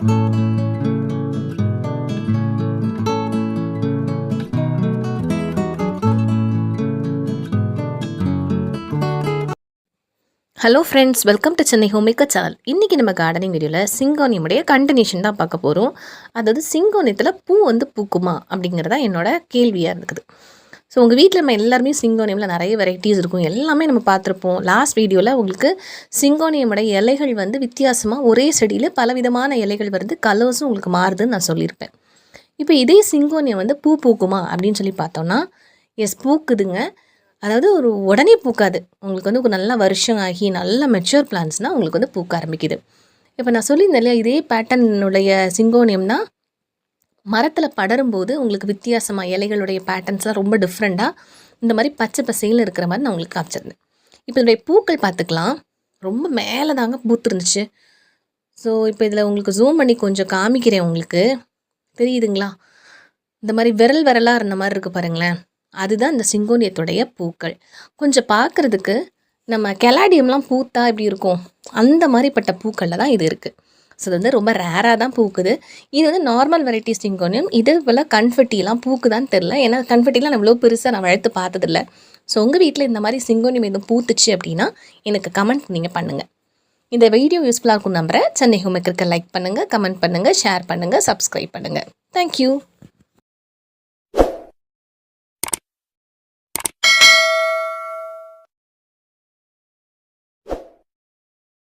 Hello friends welcome to Chennai homemaker channel இன்றைக்கி நம்ம gardening வீடியோவில் சிங்கோனியமுடைய கண்டினியூஷன் தான் பார்க்க போகிறோம் அதாவது சிங்கோனியத்தில் பூ வந்து பூக்குமா அப்படிங்கிறதா என்னோட கேள்வியாக இருக்குது ஸோ உங்கள் வீட்டில் நம்ம எல்லாருமே சிங்கோனியமில் நிறைய வெரைட்டிஸ் இருக்கும். எல்லாமே நம்ம பார்த்துருப்போம். லாஸ்ட் வீடியோவில் உங்களுக்கு சிங்கோனியமுடைய இலைகள் வந்து வித்தியாசமாக ஒரே செடியில் பலவிதமான இலைகள் வருது கலர்ஸும் உங்களுக்கு மாறுதுன்னு நான் சொல்லியிருப்பேன். இப்போ இதே சிங்கோனியம் வந்து பூ பூக்குமா அப்படின்னு சொல்லி பார்த்தோம்னா எஸ் பூக்குதுங்க. அதாவது ஒரு உடனே பூக்காது. உங்களுக்கு வந்து ஒரு நல்ல வருஷம் ஆகி நல்ல மெச்சூர் பிளான்ஸ்னால் உங்களுக்கு வந்து பூக்க ஆரம்பிக்குது. இப்போ நான் சொல்லியிருந்தேன் இல்லையா இதே பேட்டர்னுடைய சிங்கோனியம்னா மரத்தில் படரும்போது உங்களுக்கு வித்தியாசமாக இலைகளுடைய பேட்டர்ன்ஸ்லாம் ரொம்ப டிஃப்ரெண்ட்டாக இந்த மாதிரி பச்சை பசையில் இருக்கிற மாதிரி நான் உங்களுக்கு காமிச்சிருந்தேன். இப்போ இதனுடைய பூக்கள் பார்த்துக்கலாம். ரொம்ப மேலே தாங்க பூத்துருந்துச்சு. ஸோ இப்போ இதில் உங்களுக்கு ஜூம் பண்ணி கொஞ்சம் காமிக்கிறேன் உங்களுக்கு. தெரியுதுங்களா? இந்த மாதிரி விரல் விரலாக இருந்த மாதிரி இருக்குது பாருங்களேன். அதுதான் இந்த சிங்கோனியத்துடைய பூக்கள். கொஞ்சம் பார்க்குறதுக்கு நம்ம கெலாடியம்லாம் பூத்தா எப்படி இருக்கும்? அந்த மாதிரிப்பட்ட பூக்களில் தான் இது இருக்குது ஸோ இது வந்து ரொம்ப ரேராக தான் பூக்குது. இது வந்து நார்மல் வெரைட்டிஸ் சிங்கோனியம். இது போல் கன்ஃபட்டிலாம் பூக்குதான்னு தெரில ஏன்னா கன்ஃபட்டிலாம் நான் இவ்வளோ பெருசாக நான் வளர்த்து பார்த்ததில்ல. ஸோ உங்கள் வீட்டில் இந்த மாதிரி சிங்கோனியம் எதுவும் பூத்துச்சு அப்படின்னா எனக்கு கமெண்ட் நீங்கள் பண்ணுங்கள் இந்த வீடியோ யூஸ்ஃபுல்லாக இருக்கும் நம்புகிறேன் சென்னை ஹோமேக்கருக்கு லைக் பண்ணுங்கள் கமெண்ட் பண்ணுங்கள் ஷேர் பண்ணுங்கள் சப்ஸ்கிரைப் பண்ணுங்கள் தேங்க்யூ